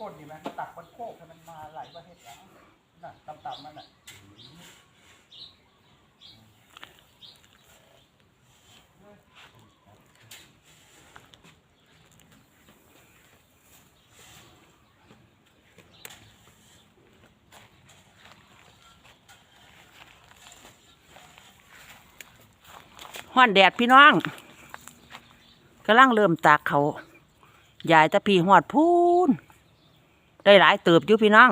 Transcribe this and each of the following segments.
ก้นๆนี่ไหมตักก้นโคกให้มันมาไหลประเทศแล้วน่ะต่ำๆนั่นน่ะห้อนแดดพี่น้องกำลังเริ่มตากเขายายตะพีหอดพูน ได้หลายเติบอยู่พี่น้อง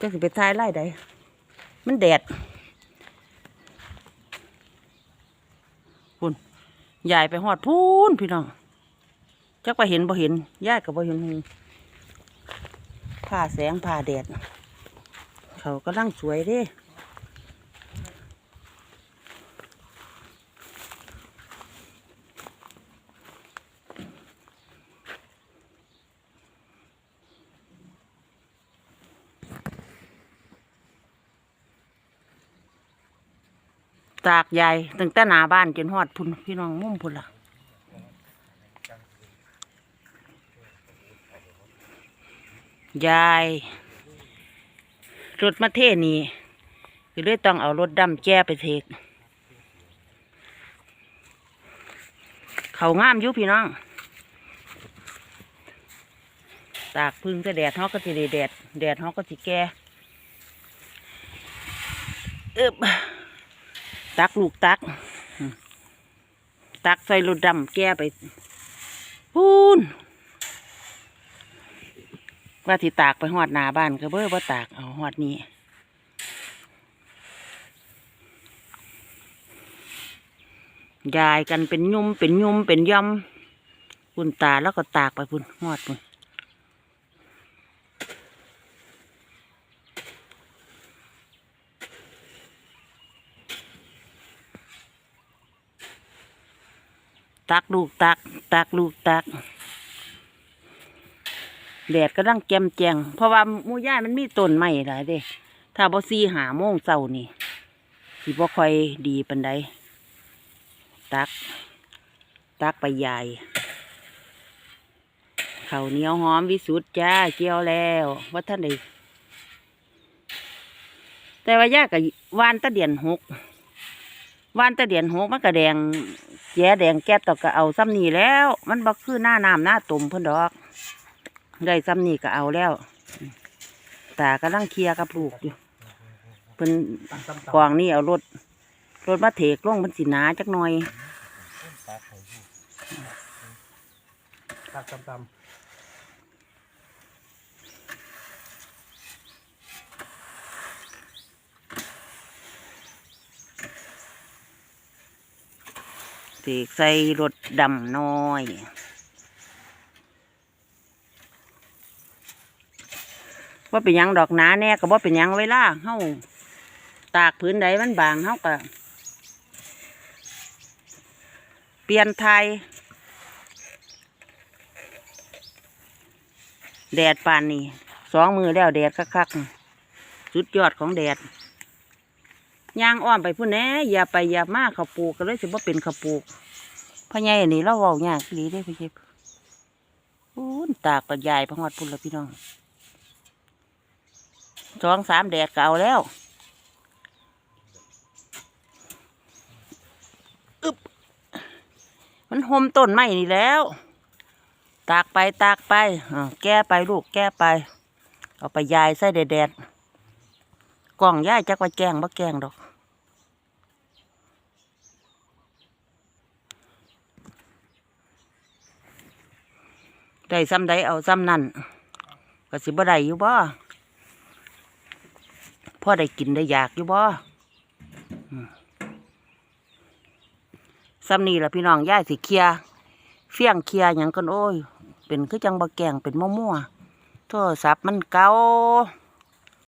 จะสิไปทายไล่ใดมันแดดพุ่นยายไปหอดพูนพี่น้องจักไปเห็นบ่เห็นยายก็บ่เห็นผ่าแสงผ่าแดด เขาก็ร่างสวยเด้ ตากใหญ่ตั้งแต่หนาบ้านจนหอดพุ่นพี่น้องมุ่มพุ่นละยายรถมาเทนี่ก็เลยต้องเอารถดำแก้ไปเทกเขางามยู่พี่น้อง ตากพึ่งจะแดดฮอกก็สิแดด แดดฮอกก็สิแก่เอบ ตักลูกตักอืมตักใส่รถดำแก้ไปพูนว่าที่ตากไปหอดหนาบ้านก็เบ้อว่าตากเอาหอดนี้ยายกันเป็นยุ่มเป็นยุ่มเป็นย่อมปุ่นตาแล้วก็ตากไปปุ่นหอดปุ่น ตักลูกตัก ตักลูกตักแดดก็ดังแกมแจงเพราะว่ามูย่ายมันมีต้นไม้หลายเด้ถ้าบ่ซีหาโมงเช้านี่สิบ่ค่อยดีปานใดตัก ตักไปใหญ่ข้าวเหนียวหอมวิสุทธ์จ้าเจียวแล้วว่าท่านใดแต่ว่าย่ากับวานตะเดียนหก วานตะเดียนหกมันก็แดงแย่แดงแก๊สต่อก็เอาซ้ำนี่แล้ว มันบักคือหน้าน้ำหน้าตุ่มเพิ่นดอก ได้ซ้ำนี่ก็เอาแล้วตากำลังเคลียร์กับลูกอยู่เพิ่นกต่ำกวางนี่เอารถรถมาเถกลงมันสิหนาจักหน่อยตักตำ เถกใส่รถดำน้อย ว่าเป็นยังดอกหนาแน่ก็บ่เป็นยังเวลาเฮาตากพื้นใดมันบางเฮาก็เปลี่ยนไทย แดดปานนี่สองมือแล้วแดดคักๆ สุดยอดของแดด ย่างอ้อมไปพุ่นแน่อย่าไปอย่ามาเขาวปูก็เลยสิบ่าเป็นขาวปูกพ่อใหญ่อันนี้เราเว้ายากดีเด้พี่เจ็บอู้ตากปัญญายพังวัดพุ่นละพี่น้องสองสามแดดก็เอาแล้วอึบมันห่มต้นไม้นี่แล้ว ตากไปตากไปอแก้ไปลูกแก้ไป เอาไปยายใส่แดด กล่องยายจักว่าแกงบ่แกงดอกได้ซ้ำใดเอาซ้ำนั่นก็สิบ่ได้อยู่บ่พ่อได้กินได้อยากอยู่บ่อืมซ้ำนี่ล่ะพี่น้องย่ายสิเคลียเฟี้ยงเคลียร์หยังกันโอ้ย เป็นคือจังบ่แกงเป็นมั่วๆโทรศัพท์มันเก่า